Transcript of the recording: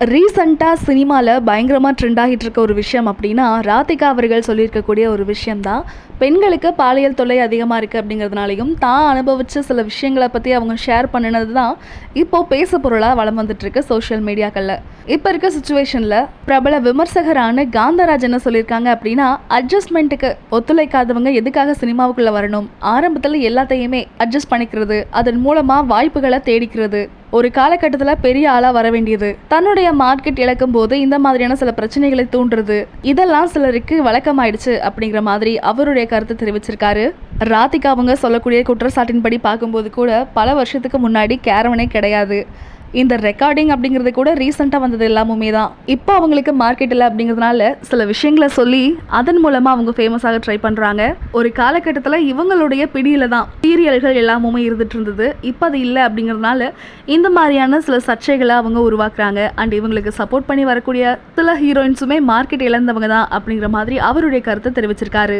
ரீசண்டாக சினிமாவில் பயங்கரமாக ட்ரெண்ட் ஆகிட்டு இருக்க ஒரு விஷயம் அப்படின்னா ராதிகா அவர்கள் சொல்லியிருக்கக்கூடிய ஒரு விஷயம்தான் பெண்களுக்கு பாலியல் தொல்லை அதிகமாக இருக்குது அப்படிங்கிறதுனாலையும் தான் அனுபவித்த சில விஷயங்களை பற்றி அவங்க ஷேர் பண்ணினது தான் இப்போது பேச பொருளாக வளம் வந்துட்டுருக்கு சோஷியல் மீடியாக்களில் இப்போ இருக்க சுச்சுவேஷனில் பிரபல விமர்சகரான காந்தராஜ் என்ன சொல்லியிருக்காங்க அப்படின்னா அட்ஜஸ்ட்மெண்ட்டுக்கு ஒத்துழைக்காதவங்க எதுக்காக சினிமாவுக்குள்ளே வரணும்? ஆரம்பத்தில் எல்லாத்தையுமே அட்ஜஸ்ட் பண்ணிக்கிறது அதன் மூலமாக வாய்ப்புகளை தேடிக்கிறது. ஒரு காலகட்டத்தில் பெரிய ஆளாக வர வேண்டியது. தன்னுடைய மார்க்கெட் இழக்கும் போது இந்த மாதிரியான சில பிரச்சனைகளை தூண்டுறது. இதெல்லாம் சிலருக்கு வழக்கமாயிடுச்சு அப்படிங்கிற மாதிரி அவருடைய கருத்தை தெரிவிச்சிருக்காரு. ராதிகா அவங்க சொல்லக்கூடிய குற்றச்சாட்டின்படி பார்க்கும்போது கூட பல வருஷத்துக்கு முன்னாடி கேரவனே கிடையாது. இந்த ரெக்கார்டிங் அப்படிங்கிறது கூட ரீசெண்டாக வந்தது எல்லாமுமே தான். இப்போ அவங்களுக்கு மார்க்கெட் இல்லை அப்படிங்கிறதுனால சில விஷயங்களை சொல்லி அதன் மூலமாக அவங்க ஃபேமஸாக ட்ரை பண்ணுறாங்க ஒரு காலகட்டத்தில் இவங்களுடைய பிடியில் தான் சீரியல்கள் எல்லாமுமே இருந்துட்டு இருந்தது. இப்போ அது இல்லை அப்படிங்கிறதுனால இந்த மாதிரியான சில சர்ச்சைகளை அவங்க உருவாக்குறாங்க. அண்ட் இவங்களுக்கு சப்போர்ட் பண்ணி வரக்கூடிய சில ஹீரோயின்ஸுமே மார்க்கெட் இழந்தவங்க தான் அப்படிங்கிற மாதிரி அவருடைய கருத்தை தெரிவிச்சிருக்காரு.